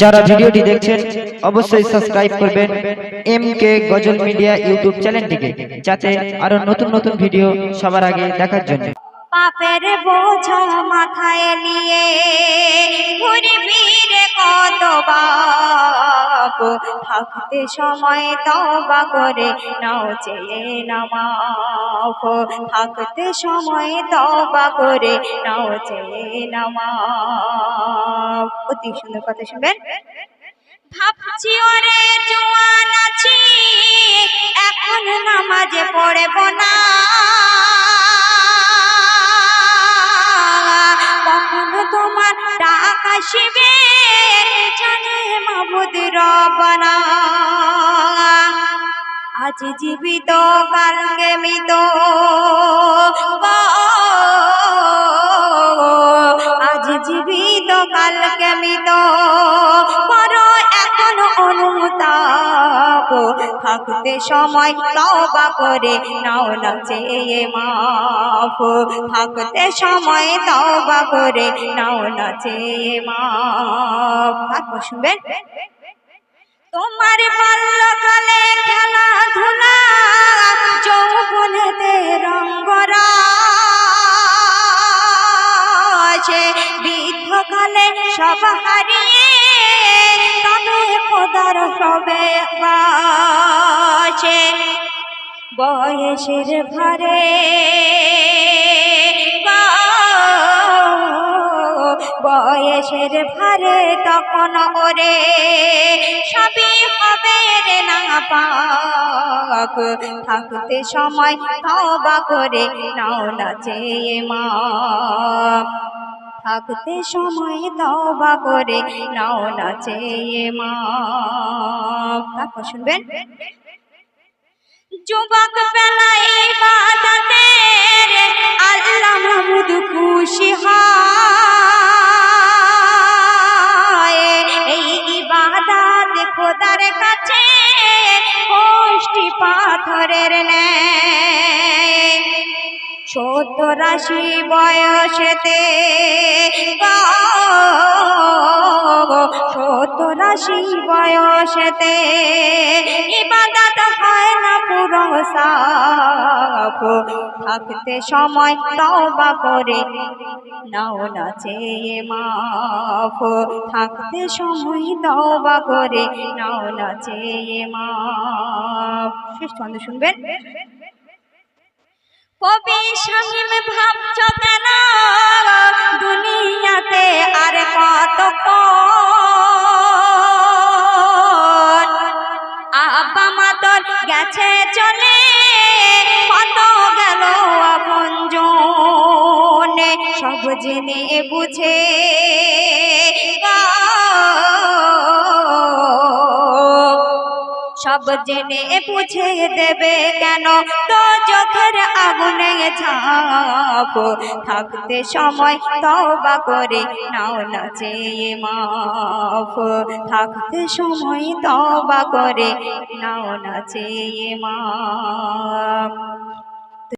যারা ভিডিওটি দেখছেন, অবশ্যই সাবস্ক্রাইব করবেন M K Ghazal media YouTube চ্যানেলটিকে যাতে আরও নতুন নতুন ভিডিও সবার আগে দেখার জন্য। পাপের বোঝা মাথায় নিয়ে ঘুরবি রে কত বাপ থাকতে সময় তবা করে নাও, চেয়ে নামাফ থাকতে সময় তবা করে নাও, চেয়ে নামাফ অতি সুন্দর কথা শুনবেন। ভাবছি ওরে জোয়ান আছি, এখন নামাজে পড়ব না। কখনো তোমার ডাক আসিবে? আজ জীবিত কালকে মৃত। আজ জীবিত কালকে মৃত। করো এখন অনুতাপ। থাকতে সময় তবা করে নাও চেয়ে মাফ। থাকতে সময় তবা করে নাও চেয়ে মাফ। শুনবেন তোমার বাল্যকালে খেলাধুলা যৌবনেতে রঙ্গরাজে। বৃদ্ধকালে সব হারিয়ে তবে খোদার সবে বাজে বয়সের ভারে বয়সের ভারে তখন ওরে সবই হবে রে না পাক থাকতে সময় তবা করে নাও না চেয়ে মা। থাকতে সময় তবা করে নাও না চেয়ে মা। শুনবেন। যুবক বেলায় ইবাদতে আল্লাহ মাহমুদ খুশি হয়। খোদার কাছে কষ্টি পাথরের সত্তর রাশি বয়সেতে সত্তর রাশি বয়সেতে ইবাদত হয় না পুরো সাফ থাকতে সময় তবা করে নাও না চেয়ে মাফ। থাকতে সময় তবা করে নাও না চেয়ে মাফ। শেষ ছন্দ শুনবেন? কবি শামীম ভাবছ কেন? দুনিয়াতে আর কত আব্বা মাতর গেছে চলে জেনে বুঝে সব জেনে বুঝে দেবে কেন? তো চোখের আগুনে ঝাপ। থাকতে সময় তবা করে নাও না চেয়ে মাফ। থাকতে সময় তবা করে নাও না চেয়ে মাফ।